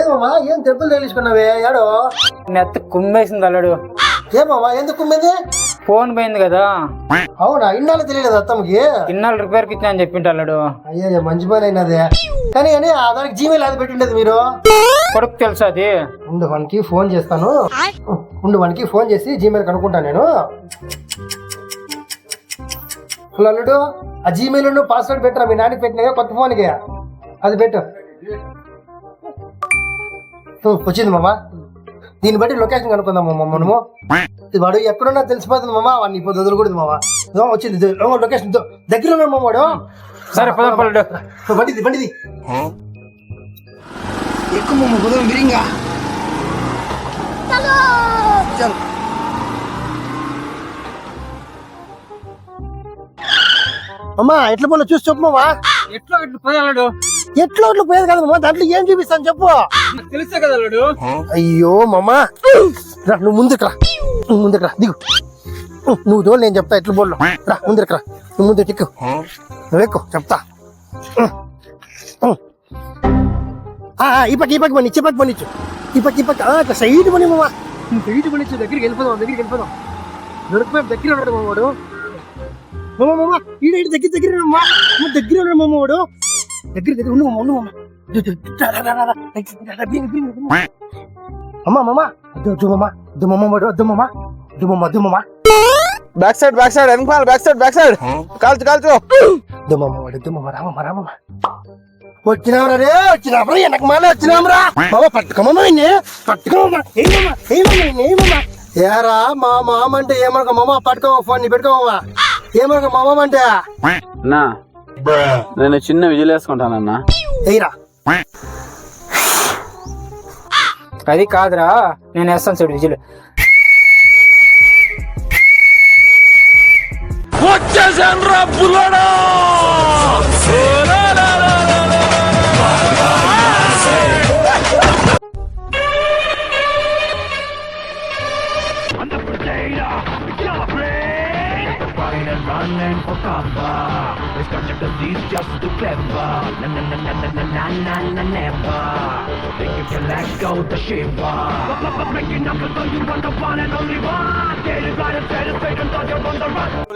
ఏమమ్మా? ఏం దెబ్బలు తగిలించుకున్నావే? ఏడో? నెత్త కుమ్మేసింది అల్లుడు. ఏమమ్మా? ఎందుకు కుమ్మింది? ఫోన్ పోయింది కదా. అవునా? ఇన్నాళ్ళు తెలియలేదు అత్తమ్మకి? ఇన్నాళ్ళు రిపేర్కి ఇచ్చిన అని చెప్పింటి అల్లుడు. అయ్యో మంచి పని అయినది. కానీ అని ఆ దానికి జీమెయిల్ అది పెట్టిండేది మీరు? కొడుకు తెలుసా అది? ఉండు వానికి ఫోన్ చేస్తాను. ఉండు వానికి ఫోన్ చేసి జీమెయిల్ కనుక్కుంటాను నేను. హలో అల్లుడు ఆ జీమెయిల్ పాస్వర్డ్ పెట్టరా? మీ నాన్నకి పెట్టినా కొత్త ఫోన్కి అది పెట్టు. వచ్చింది మామ. దీన్ని బట్టి లొకేషన్ కనుక్కుందాం మామ మనము. ఇది వాడు ఎక్కడున్నా తెలిసిపోతుంది మామ వాడిని ఇప్పుడు వదలకూడదు మామ. వచ్చింది లొకేషన్. దగ్గర ఉన్నాడు మామ వాడు. సరే పద పల్లుడు బండిది బండిది. ఎక్కువ మామ కుదరం విరింగా. చల్ అమ్మా ఎట్లా పోలో చూసి చెప్పు మామా. ఎట్లా ఎట్లా పోయి అల్లుడు ఎట్లా అట్లా పోయేది కదా మామ? దాంట్లో ఏం చూపిస్తాను చెప్పు. తెలుసా కదా అయ్యో మామా. రా నువ్వు ముందుకు రా. నువ్వు ముందుకు రా. దిగు. నువ్వు తోలు నేను చెప్తా ఎట్లా పోలో రా ముందుకు రా. నువ్వు ముందు ఎక్కు నువ్వు ఎక్కు చెప్తా. ఈ పక్క ఈ పక్క పని ఇచ్చే పక్క పనిచ్చు. ఈ పక్క ఈ పక్క అట్లా సైడ్ పని మామా. సైడ్ పనిచ్చు దగ్గరికి వెళ్ళిపోదాం దగ్గరికి వెళ్ళిపోదాం. దొరికిపోయి దగ్గర ఉన్నాడు మామ వాడు. మామ మామ ఈడ దగ్గర దగ్గర మామ, దగ్గర ఉన్నాడు మామ వాడు. దగ్గర దగ్గర ఉండు ఉండు. అమ్మా మామ. అద్దు అద్దు మామ. అద్దు మామ వాడు అద్దు మామ. అద్దు మామ అద్దు మామ. బ్యాక్ సైడ్ బ్యాక్ సైడ్ వెనకాల బ్యాక్ సైడ్ బ్యాక్ సైడ్ కాల్చు కాల్చు. అద్దు మామ వాడు అద్దు మామ రామమ్మ రామమ్మ వచ్చినావురా రే వచ్చినావురా వెనక మాల వచ్చినాంరా మామ పట్టుకోమమ్మ నిన్నే. పట్టుకోమమ్మ ఏమమ్మా ఏమమ్మా ఏమమ్మా ఏరా మా మామ. అంటే ఏమనుకో మామ పట్టుకోమా ఫోన్ని పెట్టుకోమమ్మా ఏమనుకో మా మామ అంటే అన్నా నేను చిన్న విజిల్ వేసుకుంటానన్నా. ఎయిరా అది కాదురా నేను వేస్తాను చూడు విజులు.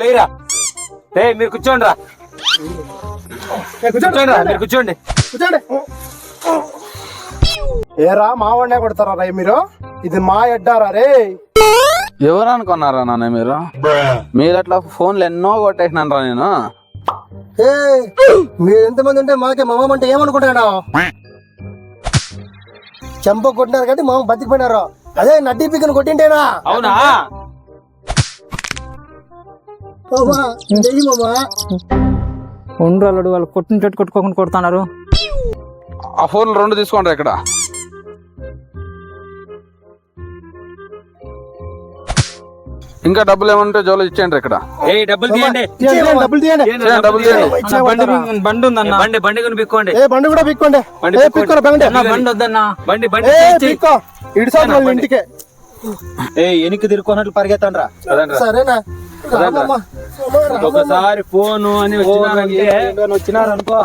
లేరా? రే మీరు కూర్చోండి రా. కూర్చోండి. రా మీరు కూర్చోండి. కూర్చోండి. ఏరా మావాడినే కొడతారా రే మీరు? ఇది మా ఎడ్డారా రే? ఎవరు అనుకున్నారా నాన్న మీరు? మీరు అట్లా ఫోన్లు ఎన్నో కొట్టేసినాను రా నేను. ఏ మీరు ఎంతమంది ఉంటే మాకే మా మామ అంటే ఏమనుకుంటాడా చెంప కొట్టినారు కాబట్టి మామ బతికిపోయినారు. అదే నడ్డి పిక్కను కొట్టింటేనా? అవునా? మామా, చెయ్యి మామా. ఉండు అల్లుడు వాళ్ళు కొట్టినట్టు కొట్టుకోకుండా కొడుతున్నారు. ఆ ఫోన్లు రెండు తీసుకోండి ఇక్కడ. ఇంకా డబ్బులు ఏమంటే జోలో ఇచ్చేయండి ఇక్కడ. ఏ డబ్బులు తీయండి. తీయండి, డబ్బులు తీయండి. చేయండి, డబ్బులు తీయండి. ఇచ్చిన బండి బండి ఉందన్న. బండి బండి కొని పిక్కోండి. ఏ బండి కూడా పిక్కోండి. బండి ఏ పిక్కోండి. పిక్కోరా బండి. అన్న, బండి వద్దన్న. బండి బండి ఏ తీసి- పిక్కో. ఇడిసాడు వాళ్ళ ఇంటికే. ఏ ఎనికి తిరుక్కున్నట్లు పరిగెత్తండి రా సరేనా? రామమ్మా. రామమ్మా. ఒకసారి ఫోను అని వచ్చినారంటే వచ్చినారనుకో.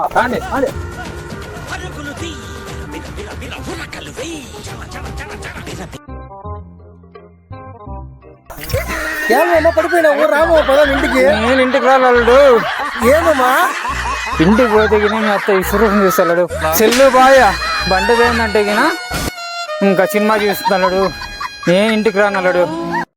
ఏమమ్మా పడిపోయినావు? రాము పదం ఇంటికి? నేను ఇంటికి రాలడు ఏమమ్మా? ఇంటికి పోతే గిన అత్త విశ్రూపం చూస్తాడు. చెల్లు బాయ బండి పోయిందంటే గిన ఇంకా సినిమా చూస్తున్నాడు నేను ఇంటికి రానన్నాడు